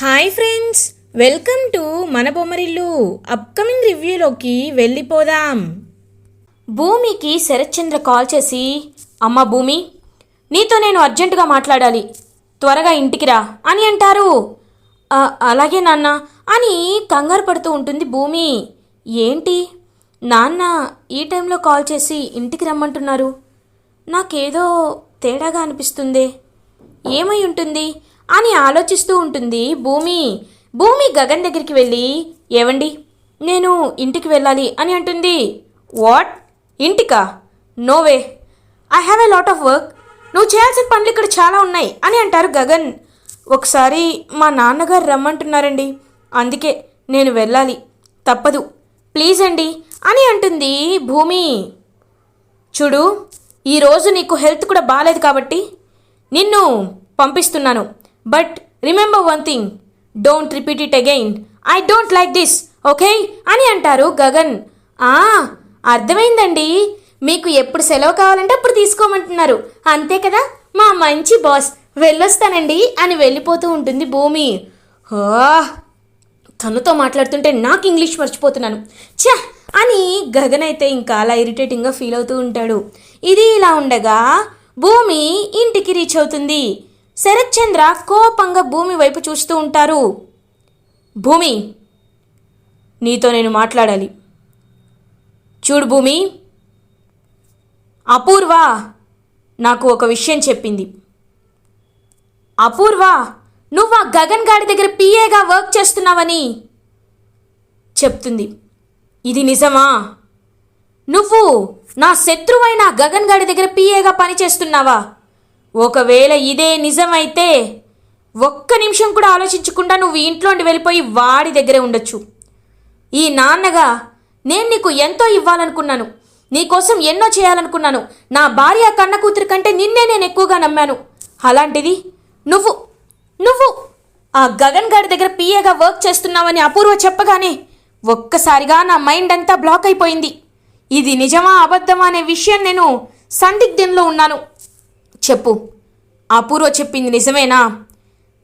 Hi friends welcome to మన Bommarillu upcoming రివ్యూలోకి వెళ్ళిపోదాం. భూమికి శరత్చంద్ర కాల్ చేసి అమ్మ భూమి నీతో నేను అర్జెంటుగా మాట్లాడాలి. త్వరగా ఇంటికి రా అని అంటారు. అలాగే నాన్న అని కంగారు పడుతూ ఉంటుంది భూమి. ఏంటి? నాన్న ఈ టైంలో కాల్ చేసి ఇంటికి రమ్మంటున్నారు. నాకేదో తేడాగా అనిపిస్తుంది. ఏమై ఉంటుంది? అని ఆలోచిస్తూ ఉంటుంది భూమి. భూమి గగన్ దగ్గరికి వెళ్ళి ఏవండి? నేను ఇంటికి వెళ్ళాలి అని అంటుంది. వాట్? ఇంటికా? No way I have a lot of work. నువ్వు చేయాల్సిన పనులు ఇక్కడ చాలా ఉన్నాయి అని అంటారు గగన్. ఒకసారి మా నాన్నగారు రమ్మంటున్నారండి. అందుకే నేను వెళ్ళాలి. తప్పదు. ప్లీజ్ అండి అని అంటుంది భూమి. చూడు ఈరోజు నీకు హెల్త్ కూడా బాగాలేదు కాబట్టి నిన్ను పంపిస్తున్నాను. But remember one thing don't repeat it again I don't like this okay అని అంటారు గగన్. ఆ అర్థమైందండి. మీకు ఎప్పుడు సెలవు కావాలంటే అప్పుడు తీసుకోమంటున్నారు. అంతే కదా? మా మంచి బాస్. వెళ్ళొస్తానండి అని వెళ్ళిపోతూ ఉంటుంది భూమి. తనతో మాట్లాడుతుంటే నాకు ఇంగ్లీష్ మర్చిపోతున్నాను. ఛ! అని గగన్ అయితే ఇంకా అలా ఇరిటేటింగ్గా ఫీల్ అవుతూ ఉంటాడు. ఇది ఇలా ఉండగా భూమి ఇంటికి రీచ్ అవుతుంది. శరత్చంద్ర కోపంగా భూమి వైపు చూస్తూ ఉంటారు. భూమి నీతో నేను మాట్లాడాలి. చూడు భూమి అపూర్వ నాకు ఒక విషయం చెప్పింది. అపూర్వ నువ్వు ఆ గగన్ గాడి దగ్గర పిఏగా వర్క్ చేస్తున్నావని చెప్తుంది. ఇది నిజమా? నువ్వు నా శత్రువైన గగన్ గాడి దగ్గర పిఏగా పనిచేస్తున్నావా? ఒకవేళ ఇదే నిజమైతే ఒక్క నిమిషం కూడా ఆలోచించకుండా నువ్వు ఇంట్లోండి వెళ్ళిపోయి వాడి దగ్గరే ఉండొచ్చు. ఈ నాన్నగా నేను నీకు ఎంతో ఇవ్వాలనుకున్నాను. నీకోసం ఎన్నో చేయాలనుకున్నాను. నా భార్య కన్న కూతురు కంటే నిన్నే నేను ఎక్కువగా నమ్మాను. అలాంటిది నువ్వు నువ్వు ఆ గగన్ గారి దగ్గర పిఏగా వర్క్ చేస్తున్నావని అపూర్వ చెప్పగానే ఒక్కసారిగా నా మైండ్ అంతా బ్లాక్ అయిపోయింది. ఇది నిజమా అబద్ధమా అనే విషయం నేను సందిగ్ధంలో ఉన్నాను. చెప్పు. అపూర్వ చెప్పింది నిజమేనా?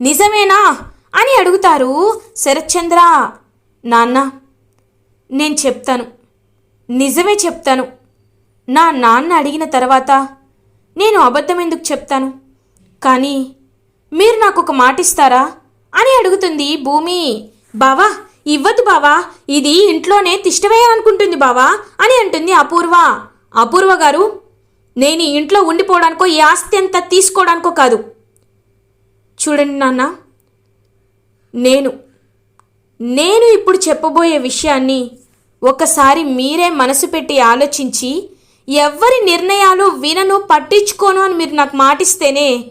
నిజమేనా? అని అడుగుతారు శరత్చంద్ర. నాన్న నేను చెప్తాను. నిజమే చెప్తాను. నా నాన్న అడిగిన తర్వాత నేను అబద్ధం ఎందుకు చెప్తాను? కానీ మీరు నాకు ఒక మాట ఇస్తారా? అని అడుగుతుంది భూమి. బావా ఇవ్వద్దు బావా ఇది ఇంట్లోనే తిష్టవేయాలనుకుంటుంది బావా అని అంటుంది అపూర్వ. అపూర్వ గారు నేను ఇంట్లో ఉండిపోవడానికో ఈ ఆస్తి అంతా తీసుకోవడానికో కాదు. చూడండి నాన్న నేను నేను ఇప్పుడు చెప్పబోయే విషయాన్ని ఒకసారి మీరే మనసు పెట్టి ఆలోచించి ఎవ్వరి నిర్ణయాలు వినను పట్టించుకోను అని మీరు నాకు మాటిస్తేనే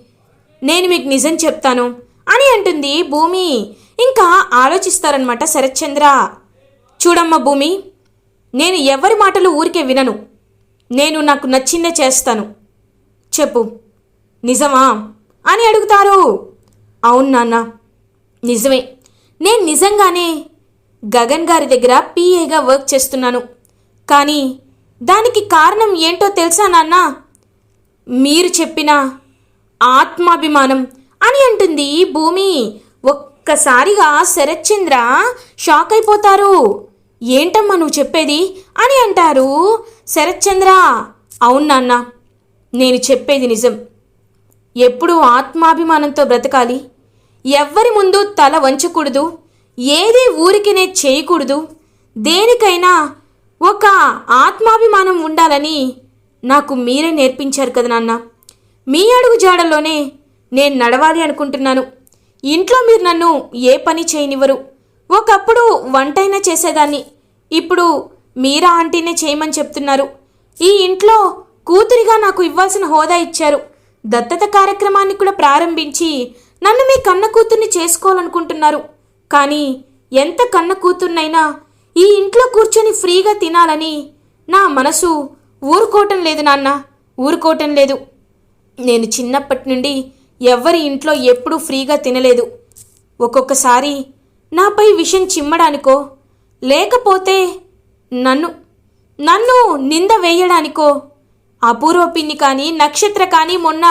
నేను మీకు నిజం చెప్తాను అని అంటుంది భూమి. ఇంకా ఆలోచిస్తారనమాట శరత్చంద్ర. చూడమ్మా భూమి నేను ఎవరి మాటలు ఊరికే వినను. నేను నాకు నచ్చిందే చేస్తాను. చెప్పు. నిజమా? అని అడుగుతారు. అవును నాన్న. నిజమే. నేను నిజంగానే గగన్ గారి దగ్గర పీఏగా వర్క్ చేస్తున్నాను. కానీ దానికి కారణం ఏంటో తెలుసా నాన్న? మీరు చెప్పిన ఆత్మాభిమానం అని అంటుంది భూమి. ఒక్కసారిగా శరత్చంద్ర షాక్ అయిపోతారు. ఏంటమ్మా నువ్వు చెప్పేది? అని అంటారు శరత్చంద్ర. అవును నాన్న నేను చెప్పేది నిజం. ఎప్పుడూ ఆత్మాభిమానంతో బ్రతకాలి? ఎవ్వరి ముందు తల వంచకూడదు. ఏది ఊరికినే చేయకూడదు. దేనికైనా ఒక ఆత్మాభిమానం ఉండాలని నాకు మీరే నేర్పించారు కదా నాన్న. మీ అడుగు జాడల్లోనే నేను నడవాలి అనుకుంటున్నాను. ఇంట్లో మీరు నన్ను ఏ పని చేయనివ్వరు. ఒకప్పుడు వంటైనా చేసేదాన్ని. ఇప్పుడు మీరా ఆంటీనే చేయమని చెప్తున్నారు. ఈ ఇంట్లో కూతురిగా నాకు ఇవ్వాల్సిన హోదా ఇచ్చారు. దత్తత కార్యక్రమాన్ని కూడా ప్రారంభించి నన్ను మీ కన్న కూతుర్ని చేసుకోవాలనుకుంటున్నారు. కానీ ఎంత కన్న కూతుర్నైనా ఈ ఇంట్లో కూర్చొని ఫ్రీగా తినాలని నా మనసు ఊరుకోవటం లేదు నాన్న. ఊరుకోవటం లేదు. నేను చిన్నప్పటి నుండి ఎవ్వరి ఇంట్లో ఎప్పుడూ ఫ్రీగా తినలేదు. ఒక్కొక్కసారి నాపై విషం చిమ్మడానికో? లేకపోతే నన్ను నన్ను నింద వేయడానికో? అపూర్వ పిన్ని కానీ నక్షత్ర కానీ మొన్న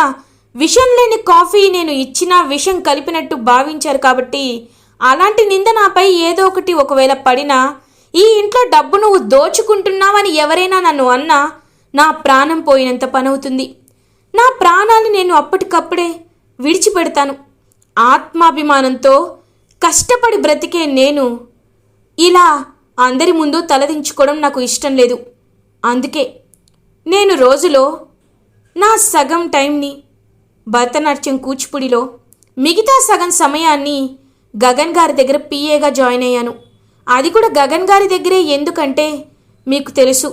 విషం లేని కాఫీ నేను ఇచ్చినా విషం కలిపినట్టు భావించారు కాబట్టి అలాంటి నింద నాపై ఏదో ఒకటి ఒకవేళ పడినా ఈ ఇంట్లో డబ్బు నువ్వు దోచుకుంటున్నావని ఎవరైనా నన్ను అన్నా నా ప్రాణం పోయినంత పనవుతుంది. నా ప్రాణాన్ని నేను అప్పటికప్పుడే విడిచిపెడతాను. ఆత్మాభిమానంతో కష్టపడి బ్రతికే నేను ఇలా అందరి ముందు తలదించుకోవడం నాకు ఇష్టం లేదు. అందుకే నేను రోజులో నా సగం టైంని భరతనాట్యం కూచిపూడిలో మిగతా సగం సమయాన్ని గగన్ గారి దగ్గర పిఏగా జాయిన్ అయ్యాను. అది కూడా గగన్ గారి దగ్గరే ఎందుకంటే మీకు తెలుసు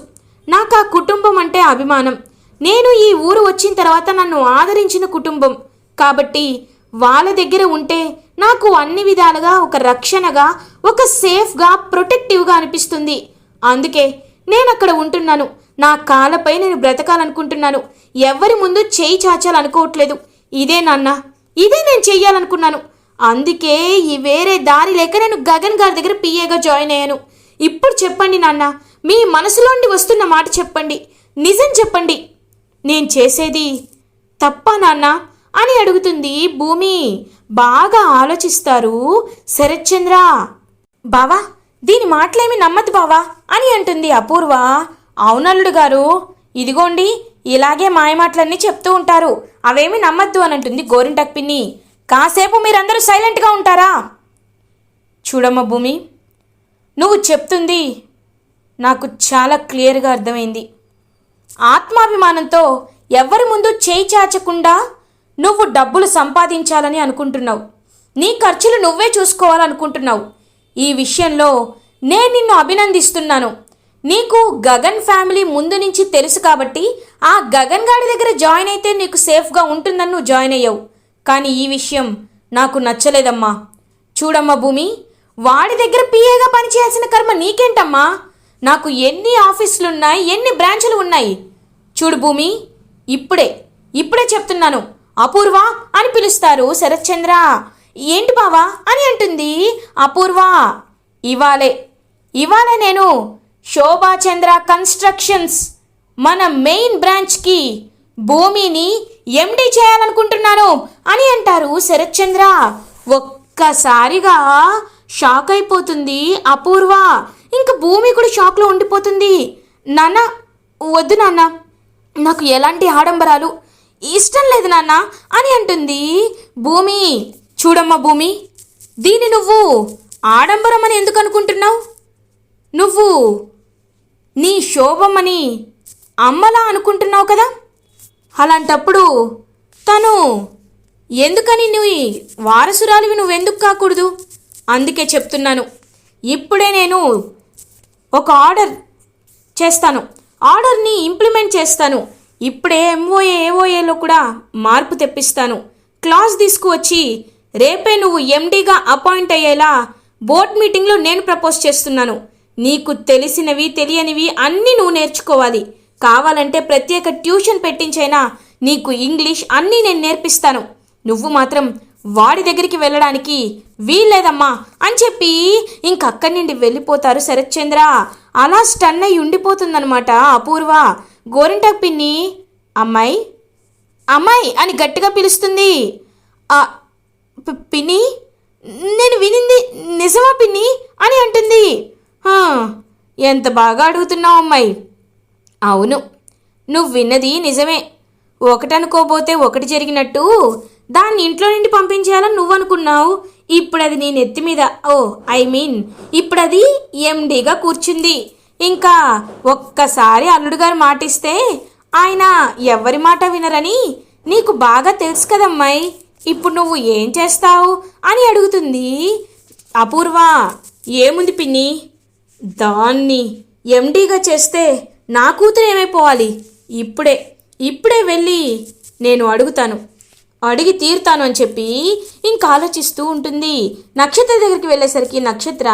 నాకు ఆ కుటుంబం అంటే అభిమానం. నేను ఈ ఊరు వచ్చిన తర్వాత నన్ను ఆదరించిన కుటుంబం. కాబట్టి వాళ్ళ దగ్గర ఉంటే నాకు అన్ని విధాలుగా ఒక రక్షణగా ఒక సేఫ్గా ప్రొటెక్టివ్గా అనిపిస్తుంది. అందుకే నేను అక్కడ ఉంటున్నాను. నా కాళ్ళపై నేను బ్రతకాలనుకుంటున్నాను. ఎవరి ముందు చేయి చాచాలనుకోవట్లేదు. ఇదే నాన్న ఇదే నేను చెయ్యాలనుకున్నాను. అందుకే ఈ వేరే దారి లేక నేను గగన్ గారి దగ్గర పిఏగా జాయిన్ అయ్యాను. ఇప్పుడు చెప్పండి నాన్న మీ మనసులోండి వస్తున్న మాట చెప్పండి. నిజం చెప్పండి. నేను చేసేది తప్పా నాన్న. అని అడుగుతుంది భూమి. బాగా ఆలోచిస్తారు. శరత్చంద్ర. బావా దీని మాటలేమి నమ్మద్దు బావా అని అంటుంది అపూర్వ. అవునల్లుడు గారు ఇదిగోండి ఇలాగే మాయమాటలన్నీ చెప్తూ ఉంటారు. అవేమి నమ్మద్దు అని అంటుంది గోరింటక్ పిన్ని. కాసేపు మీరందరూ సైలెంట్గా ఉంటారా? చూడమ్మ భూమి నువ్వు చెప్తుంది నాకు చాలా క్లియర్గా అర్థమైంది. ఆత్మాభిమానంతో ఎవరి ముందు చేయి చాచకుండా నువ్వు డబ్బులు సంపాదించాలని అనుకుంటున్నావు. నీ ఖర్చులు నువ్వే చూసుకోవాలనుకుంటున్నావు. ఈ విషయంలో నేను నిన్ను అభినందిస్తున్నాను. నీకు గగన్ ఫ్యామిలీ ముందు నుంచి తెలుసు కాబట్టి ఆ గగన్ గాడి దగ్గర జాయిన్ అయితే నీకు సేఫ్గా ఉంటుందని నువ్వు జాయిన్ అయ్యావు. కానీ ఈ విషయం నాకు నచ్చలేదమ్మా. చూడమ్మా భూమి వాడి దగ్గర పిఏగా పనిచేయాల్సిన కర్మ నీకేంటమ్మా? నాకు ఎన్ని ఆఫీసులున్నాయి ఎన్ని బ్రాంచులు ఉన్నాయి? చూడు భూమి ఇప్పుడే ఇప్పుడే చెప్తున్నాను. అపూర్వ అని పిలుస్తారు శరత్చంద్ర. ఏంటి బావా అని అంటుంది. అపూర్వ ఇవాళే ఇవాళ నేను శోభాచంద్ర కన్స్ట్రక్షన్స్ మన మెయిన్ బ్రాంచ్కి భూమిని ఎండి చేయాలనుకుంటున్నాను అని అంటారు శరత్చంద్ర. ఒక్కసారిగా షాక్ అయిపోతుంది అపూర్వ. ఇంకా భూమి కూడా షాక్లో ఉండిపోతుంది. నాన్న వద్దు నాన్న. నాకు ఎలాంటి ఆడంబరాలు ఇష్టం లేదు నాన్న అని అంటుంది. భూమి చూడమ్మా భూమి దీన్ని నువ్వు ఆడంబరం అని ఎందుకు అనుకుంటున్నావు? నువ్వు నీ శోభమని అమ్మలా అనుకుంటున్నావు కదా? అలాంటప్పుడు తను ఎందుకని నువ్వు వారసురాలివి నువ్వెందుకు కాకూడదు? అందుకే చెప్తున్నాను. ఇప్పుడే నేను ఒక ఆర్డర్ చేస్తాను. ఆర్డర్ని ఇంప్లిమెంట్ చేస్తాను. ఇప్పుడే ఎంఓఏ ఏఓఏలో కూడా మార్పు తెప్పిస్తాను. క్లాస్ తీసుకువచ్చి రేపే నువ్వు ఎండీగా అపాయింట్ అయ్యేలా బోర్డ్ మీటింగ్లో నేను ప్రపోజ్ చేస్తున్నాను. నీకు తెలిసినవి తెలియనివి అన్నీ నువ్వు నేర్చుకోవాలి. కావాలంటే ప్రత్యేక ట్యూషన్ పెట్టించైనా నీకు ఇంగ్లీష్ అన్నీ నేను నేర్పిస్తాను. నువ్వు మాత్రం వాడి దగ్గరికి వెళ్ళడానికి వీల్లేదమ్మా అని చెప్పి ఇంకక్కడి నుండి వెళ్ళిపోతారు శరత్చంద్ర. అలా స్టన్ అయి ఉండిపోతుందనమాట అపూర్వ. గోరింటాకు పిన్ని. అమ్మాయి. అమ్మాయి అని గట్టిగా పిలుస్తుంది. పిన్ని. నేను వినింది నిజమా పిన్ని? అని అంటుంది. ఎంత బాగా అడుగుతున్నావు అమ్మాయి. అవును నువ్వు విన్నది నిజమే. ఒకటనుకోబోతే ఒకటి జరిగినట్టు. దాన్ని ఇంట్లో నుండి పంపించేయాలని నువ్వు అనుకున్నావు. ఇప్పుడు అది నీ నెత్తి మీద. ఓ ఐ మీన్ ఇప్పుడు అది ఎండీగా కూర్చుంది. ఇంకా ఒక్కసారి అల్లుడు గారు మాటిస్తే ఆయన ఎవరి మాట వినరని? నీకు బాగా తెలుసు కదమ్మాయి. ఇప్పుడు నువ్వు ఏం చేస్తావు అని అడుగుతుంది. అపూర్వ ఏముంది పిన్ని? దాన్ని ఎండీగా చేస్తే నా కూతురు ఏమైపోవాలి? ఇప్పుడే ఇప్పుడే వెళ్ళి నేను అడుగుతాను. అడిగి తీరుతాను అని చెప్పి ఇంకా ఆలోచిస్తూ ఉంటుంది. నక్షత్ర దగ్గరికి వెళ్ళేసరికి నక్షత్ర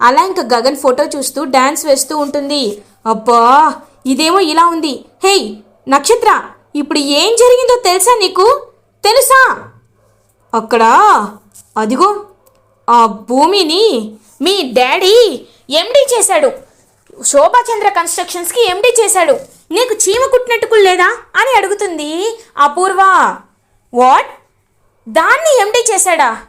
అలా ఇంకా గగన్ ఫోటో చూస్తూ డ్యాన్స్ వేస్తూ ఉంటుంది. అబ్బా ఇదేమో ఇలా ఉంది. హేయ్ నక్షత్ర ఇప్పుడు ఏం జరిగిందో తెలుసా నీకు? తెలుసా? అక్కడ అదిగో ఆ భూమిని మీ డాడీ ఎండీ చేశాడు. శోభాచంద్ర కన్స్ట్రక్షన్స్కి ఎండీ చేశాడు. నీకు చీమ కుట్టినట్టుకు లేదా? అని అడుగుతుంది అపూర్వ. వాట్? దాన్ని ఎండీ చేశాడా?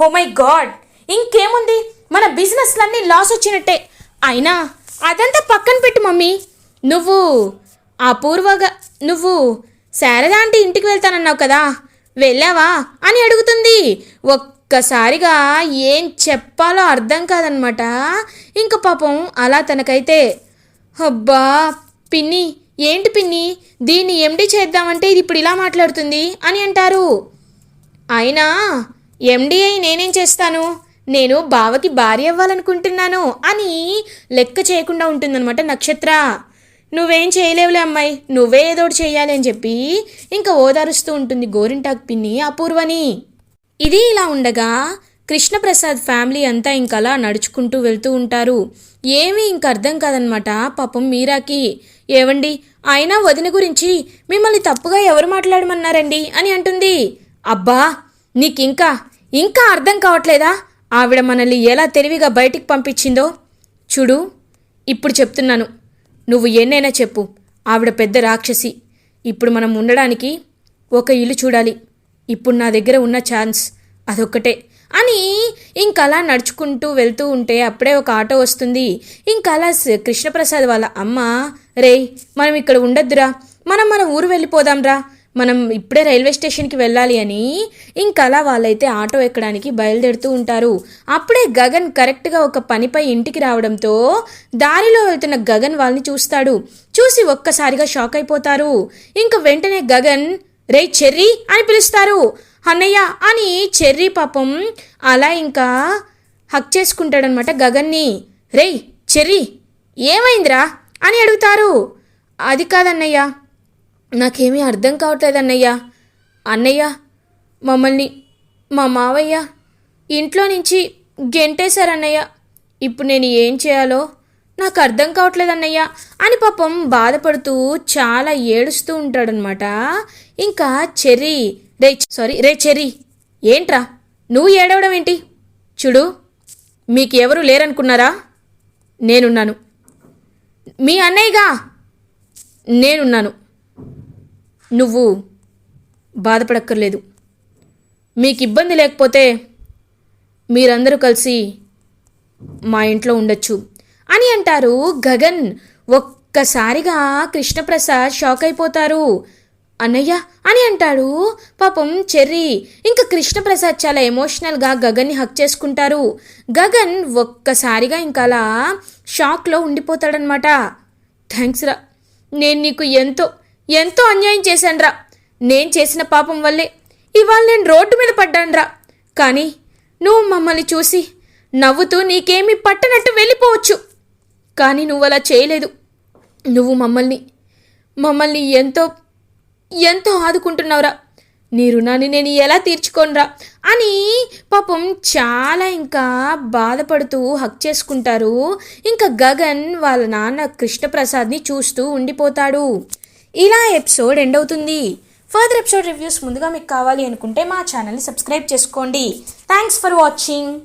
హో మై గాడ్ ఇంకేముంది? మన బిజినెస్లన్నీ లాస్ వచ్చినట్టే. అయినా అదంతా పక్కన పెట్టు మమ్మీ. నువ్వు అపూర్వగా నువ్వు శారదా అంటే ఇంటికి వెళ్తానన్నావు కదా? వెళ్ళావా? అని అడుగుతుంది. ఒక్కసారిగా ఏం చెప్పాలో అర్థం కాదనమాట. ఇంక పాపం అలా తనకైతే అబ్బా పిన్ని ఏంటి పిన్ని? దీన్ని ఎండి చేద్దామంటే ఇది ఇప్పుడు ఇలా మాట్లాడుతుంది అని అంటారు. అయినా ఎండి అయి నేనేం చేస్తాను? నేను బావకి భార్య అవ్వాలనుకుంటున్నాను అని లెక్క చేయకుండా ఉంటుందన్నమాట నక్షత్ర. నువ్వేం చేయలేవులే అమ్మాయి. నువ్వే ఏదో ఒకటి అని చెప్పి ఇంకా ఓదారుస్తూ ఉంటుంది గోరింటాకు పిన్ని అపూర్వని. ఇది ఇలా ఉండగా కృష్ణప్రసాద్ ఫ్యామిలీ అంతా ఇంకలా నడుచుకుంటూ వెళ్తూ ఉంటారు. ఏమీ ఇంక అర్థం కాదనమాట పాపం మీరాకి. ఏవండి? అయినా వదిన గురించి మిమ్మల్ని తప్పుగా ఎవరు మాట్లాడమన్నారండి? అని అంటుంది. అబ్బా నీకింకా ఇంకా అర్థం కావట్లేదా? ఆవిడ మనల్ని ఎలా తెలివిగా బయటికి పంపించిందో? చూడు ఇప్పుడు చెప్తున్నాను. నువ్వు ఎన్నైనా చెప్పు. ఆవిడ పెద్ద రాక్షసి. ఇప్పుడు మనం ఉండడానికి ఒక ఇల్లు చూడాలి. ఇప్పుడు నా దగ్గర ఉన్న ఛాన్స్ అదొక్కటే. అని ఇంకలా నడుచుకుంటూ వెళ్తూ ఉంటే అప్పుడే ఒక ఆటో వస్తుంది. ఇంకలా కృష్ణప్రసాద్ వాళ్ళ అమ్మ రేయ్ మనం ఇక్కడ ఉండొద్దురా. మనం మన ఊరు వెళ్ళిపోదాంరా. మనం ఇప్పుడే రైల్వే స్టేషన్కి వెళ్ళాలి అని ఇంకలా వాళ్ళైతే ఆటో ఎక్కడానికి బయలుదేరుతూ ఉంటారు. అప్పుడే గగన్ కరెక్ట్గా ఒక పనిపై ఇంటికి రావడంతో దారిలో వెళ్తున్న గగన్ వాళ్ళని చూస్తాడు. చూసి ఒక్కసారిగా షాక్ అయిపోతారు. ఇంక వెంటనే గగన్ రే చెర్రీ అని పిలుస్తారు. అన్నయ్య అని చెర్రీ పాపం అలా ఇంకా హక్ చేసుకుంటాడనమాట గగన్ని. రేయ్ చెర్రీ ఏమైందిరా? అని అడుగుతారు. అది కాదన్నయ్య. నాకేమీ అర్థం కావట్లేదు అన్నయ్య. అన్నయ్య మమ్మల్ని మా మావయ్య ఇంట్లో నుంచి గెంటేశారన్నయ్య ఇప్పుడు నేను ఏం చేయాలో నాకు అర్థం కావట్లేదన్నయ్య అని పాపం బాధపడుతూ చాలా ఏడుస్తూ ఉంటాడనమాట ఇంకా చెర్రీ రే సారీ రే చెర్రీ ఏంట్రా? నువ్వు ఏడవడం ఏంటి? చూడు మీకు ఎవరు లేరనుకున్నారా? నేనున్నాను. మీ అన్నయ్యగా నేనున్నాను. నువ్వు బాధపడక్కర్లేదు. మీకు ఇబ్బంది లేకపోతే మీరందరూ కలిసి మా ఇంట్లో ఉండొచ్చు అని అంటారు గగన్. ఒక్కసారిగా కృష్ణప్రసాద్ షాక్ అయిపోతారు. అన్నయ్య అని అంటాడు. పాపం చెర్రీ ఇంకా కృష్ణప్రసాద్ చాలా ఎమోషనల్గా గగన్ని హక్ చేసుకుంటారు. గగన్ ఒక్కసారిగా ఇంకా అలా షాక్లో ఉండిపోతాడనమాట థ్యాంక్స్ రా నేను నీకు ఎంతో ఎంతో అన్యాయం చేశానురా నేను చేసిన పాపం వల్లే ఇవాళ నేను రోడ్డు మీద పడ్డానురా కానీ నువ్వు మమ్మల్ని చూసి నవ్వుతూ నీకేమీ పట్టనట్టు వెళ్ళిపోవచ్చు. కానీ నువ్వు అలా చేయలేదు. నువ్వు మమ్మల్ని మమ్మల్ని ఎంతో ఎంతో ఆదుకుంటున్నావురా. నీ రుణాన్ని నేను ఎలా తీర్చుకోనరా? అని పాపం చాలా ఇంకా బాధపడుతూ హక్ చేసుకుంటారు. ఇంకా గగన్ వాళ్ళ నాన్న కృష్ణప్రసాద్ని చూస్తూ ఉండిపోతాడు. ఇలా ఎపిసోడ్ ఎండ్ అవుతుంది. ఫర్దర్ ఎపిసోడ్ రివ్యూస్ ముందుగా మీకు కావాలి అనుకుంటే మా ఛానల్ని సబ్స్క్రైబ్ చేసుకోండి. Thanks for watching.